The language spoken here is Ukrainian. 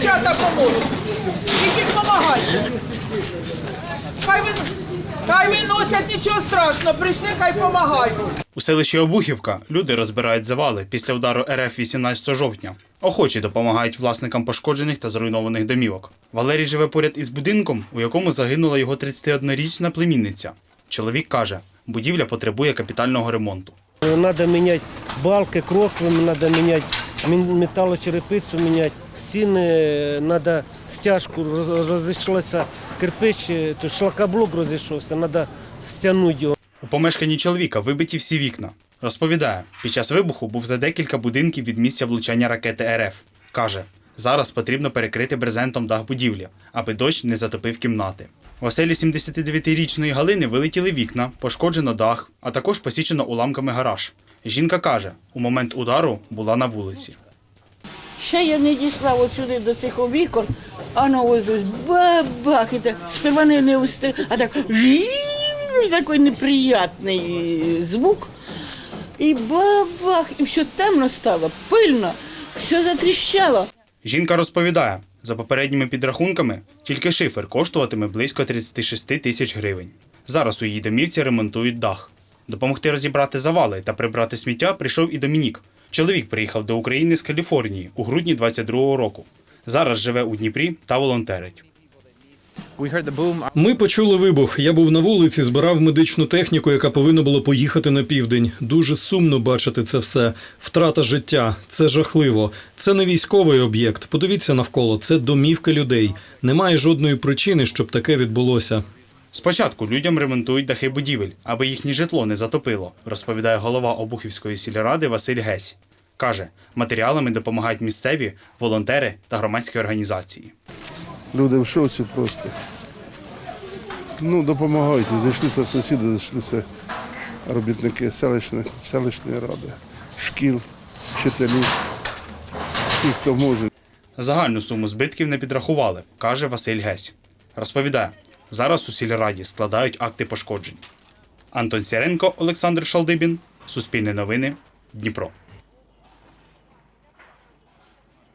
дівчата поможуть. Ідіть допомагайте. Хай ви, хай виносять, нічого страшного, прийшли, хай допомагають. У селищі Обухівка люди розбирають завали після удару РФ 18 жовтня. Охочі допомагають власникам пошкоджених та зруйнованих домівок. Валерій живе поряд із будинком, у якому загинула його 31-річна племінниця. Чоловік каже, будівля потребує капітального ремонту. Надо менять балки, кроквами, надо менять мін- металочерепицю менять, стіни, надо стяжку, роз- розійшлося кирпич, е, то шлакоблок розійшовся, надо стягнути його. У помешканні чоловіка вибиті всі вікна. Розповідає, під час вибуху був за декілька будинків від місця влучання ракети РФ. Каже, зараз потрібно перекрити брезентом дах будівлі, аби дощ не затопив кімнати. В оселі 79-річної Галини вилетіли вікна, пошкоджено дах, а також посічено уламками гараж. Жінка каже, у момент удару була на вулиці. Ще я не дійшла от сюди до цих вікон, а на ось ось бабах, і так, сперва не, не устри, а так такий неприятний звук. І бабах, і все темно стало, пильно, все затріщало. Жінка розповідає, за попередніми підрахунками, тільки шифер коштуватиме близько 36 тисяч гривень. Зараз у її домівці ремонтують дах. Допомогти розібрати завали та прибрати сміття прийшов і Домінік. Чоловік приїхав до України з Каліфорнії у грудні 22-го року. Зараз живе у Дніпрі та волонтерить. Ми почули вибух. Я був на вулиці, збирав медичну техніку, яка повинна була поїхати на південь. Дуже сумно бачити це все. Втрата життя. Це жахливо. Це не військовий об'єкт. Подивіться навколо. Це домівки людей. Немає жодної причини, щоб таке відбулося. Спочатку людям ремонтують дахи будівель, аби їхнє житло не затопило, розповідає голова Обухівської сільради Василь Гесь. Каже, матеріалами допомагають місцеві, волонтери та громадські організації. Люди в шоці просто. Ну, допомагають. Зайшлися сусіди, зайшлися робітники селищних, селищної ради, шкіл, вчителів, всі, хто може. Загальну суму збитків не підрахували, каже Василь Гесь. Розповідає, зараз у сільраді складають акти пошкоджень. Антон Сіренко, Олександр Шалдибін, Суспільне новини, Дніпро.